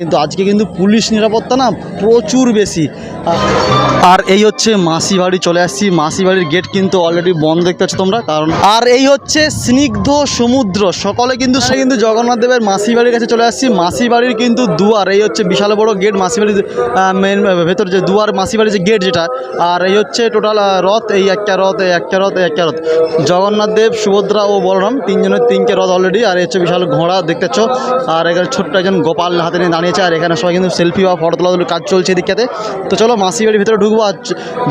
কিন্তু আজকে কিন্তু পুলিশ নিরাপত্তা না প্রচুর বেশি। আর এই হচ্ছে মাসি বাড়ি চলে আসছি। মাসি বাড়ির গেট কিন্তু অলরেডি বন্ধ দেখতে পাচ্ছ তোমরা। কারণ আর এই হচ্ছে স্নিগ্ধ সমুদ্র। সকলে কিন্তু সে কিন্তু জগন্নাথ দেবের মাসি বাড়ির কাছে চলে আসছি। মাসি বাড়ির কিন্তু দুয়ার। এই হচ্ছে বিশাল বড় গেট মাসি বাড়ির মেন ভেতর যে দুয়ার, মাসি বাড়ির যে গেট যেটা। আর এই হচ্ছে টোটাল রথ, এই একটা রথ, এই একটা রথ, এই একটা রথ। জগন্নাথ দেব, সুভদ্রা ও বলরাম তিনজনের তিনটে রথ অলরেডি আর এই হচ্ছে বিশাল ঘোড়া দেখতে পাচ্ছ। আর এখানে ছোট্ট একজন গোপাল হাতে নিয়ে দাঁড়িয়েছে আর এখানে সবাই কিন্তু সেলফি বা ফটো তোলা কাজ চলছে এদিকটাতে। তো চলো মাসি বাড়ির ভিতরে ঢুকবো। আর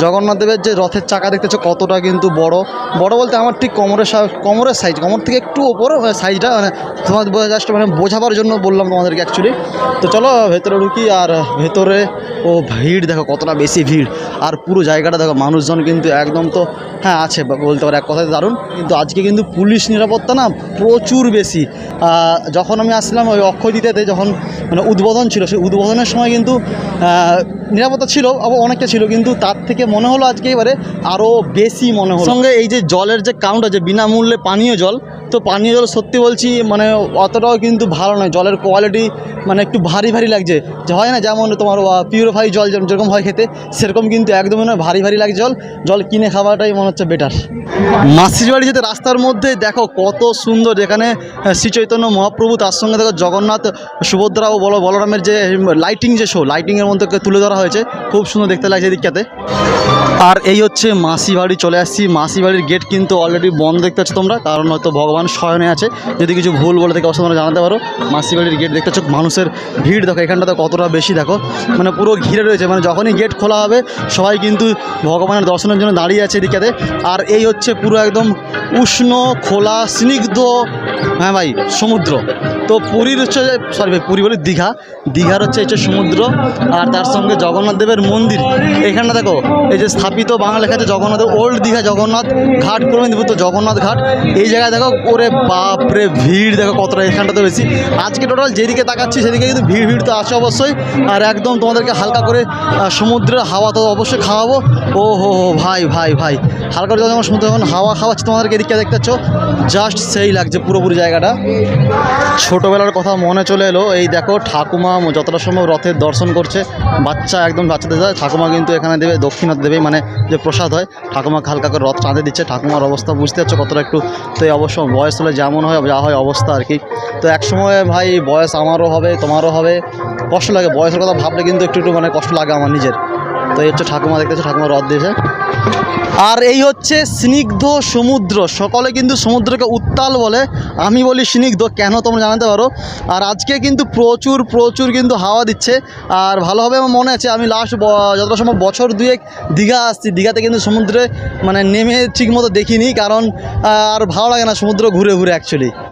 জগন্নাথ দেবের যে রথের চাকা দেখতেছো কতটা কিন্তু বড়। বড় বলতে আমার ঠিক কোমরের কোমরের সাইজ কোমর থেকে একটু ওপর সাইজটা মানে তোমার জাস্ট মানে বোঝাবার জন্য বললাম তোমাদেরকে অ্যাকচুয়ালি তো চলো ভেতরে ঢুকি আর ভেতরে, ও ভিড় দেখো কতটা বেশি ভিড়। আর পুরো জায়গাটা দেখো, মানুষজন কিন্তু একদম তো হ্যাঁ আছে বলতে পারে এক কথায় দারুণ। কিন্তু আজকে কিন্তু পুলিশ নিরাপত্তা না প্রচুর বেশি। যখন আমি আসলাম ওই অক্ষয় দিতেতে যখন মানে উদ্বোধন ছিল, সেই উদ্বোধনের সময় কিন্তু নিরাপত্তা ছিল আবার অনেকটা ছিল, কিন্তু তার থেকে মনে হলো আজকে এবারে আরও বেশি মনে হলো। সঙ্গে এই যে জলের যে কাউন্ট আছে, বিনামূল্যে পানীয় জল তো পানীয় জল সত্যি বলছি মানে অতটাও কিন্তু ভালো নয়। জলের কোয়ালিটি মানে একটু ভারী ভারী লাগছে। যে হয় না যেমন তোমার পিউরিফাই জল যেরকম- হয় খেতে সেরকম কিন্তু একদমই নয় ভারী ভারী লাগে জল। জল কিনে খাওয়াটাই মনে হচ্ছে বেটার মাসির বাড়ি যেতে রাস্তার মধ্যে দেখো কত সুন্দর আহ, শ্রী চৈতন্য মহাপ্রভু তার সঙ্গে দেখো জগন্নাথ সুভদ্রা ও বল বলরামের যে লাইটিং যে শো লাইটিংয়ের মধ্যে তুলে ধরা হয়েছে খুব সুন্দর দেখতে লাগছে এদিকটাতে। আর এই হচ্ছে মাসি বাড়ি চলে আসছি। মাসি বাড়ির গেট কিন্তু অলরেডি বন্ধ দেখতে পাচ্ছ তোমরা কারণ হয়তো ভগবান শয়নে আছে। যদি কিছু ভুল বলে থাকে তোমরা জানাতে পারো। মাসিবাড়ির গেট দেখতে চোখ মানুষের ভিড় দেখো, এখানটা তো কতটা বেশি দেখো। মানে পুরো ঘিরে রয়েছে মানে যখনই গেট খোলা হবে, সবাই কিন্তু ভগবানের দর্শনের জন্য দাঁড়িয়ে আছে এদিকেতে আর এই হচ্ছে পুরো একদম উষ্ণ, খোলা, স্নিগ্ধ হ্যাঁ ভাই, সমুদ্র। তো পুরীর হচ্ছে সরি ভাই, পুরী বলি দীঘা। দীঘার হচ্ছে হচ্ছে সমুদ্র, আর তার সঙ্গে জগন্নাথ দেবের মন্দির। এখানটা দেখো, এই যে স্থাপিত বাংলা লেখা আছে জগন্নাথ ওল্ড দীঘা, জগন্নাথ ঘাট প্রবীণপুর জগন্নাথ ঘাট। এই জায়গায় দেখো, ওরে বাপরে ভিড়, দেখো কতটা এখানটাতে বেশি। আজকে টোটাল যেদিকে তাকাচ্ছি, সেদিকে কিন্তু ভিড় ভিড় তো আছে অবশ্যই। আর একদম তোমাদেরকে হালকা করে সমুদ্রের হাওয়া তো অবশ্যই খাওয়াবো। ও হো হো, ভাই ভাই ভাই। হালকা করে যখন সমুদ্র যখন হাওয়া খাওয়াচ্ছে তোমাদেরকে এদিকে দেখতে জাস্ট সেই লাগছে পুরোপুরি জায়গাটা। ছোটোবেলার কথা মনে চলে এলো। এই দেখো ঠাকুমা যতটা সম্ভব রথের দর্শন করছে। বাচ্চা একদম বাচ্চাদের যায় ঠাকুমা কিন্তু এখানে দেবে, দক্ষিণা দেবে মানে যে প্রসাদ হয়, ঠাকুমা হালকা করে রথ চাঁদে দিচ্ছে। ঠাকুমার অবস্থা বুঝতে পারছ কতটা একটু, তো এই অবশ্য বয়স হলে যেমন হয়, যা হয় অবস্থা আর কি। তো এক সময় ভাই বয়স আমারও হবে, তোমারও হবে। কষ্ট লাগে, বয়সের কথা ভাবলে কিন্তু একটু একটু মানে কষ্ট লাগে আমার নিজের। তো এই হচ্ছে ঠাকুমা দেখতেছে ঠাকুমা রথ দিয়েছে। আর এই হচ্ছে স্নিগ্ধ সমুদ্র। সকলে কিন্তু সমুদ্রকে উত্তাল বলে। আমি বলি স্নিগ্ধ, কেন তোমরা জানাতে পারো? আর আজকে কিন্তু প্রচুর প্রচুর কিন্তু হাওয়া দিচ্ছে। আর ভালোভাবে আমার মনে আছে, আমি লাস্ট যতটা সম্ভব বছর দুয়েক দীঘা আসছি। দীঘাতে কিন্তু সমুদ্রে মানে নেমে ঠিক মতো দেখিনি, কারণ আর ভালো লাগে না সমুদ্র ঘুরে ঘুরে অ্যাকচুয়ালি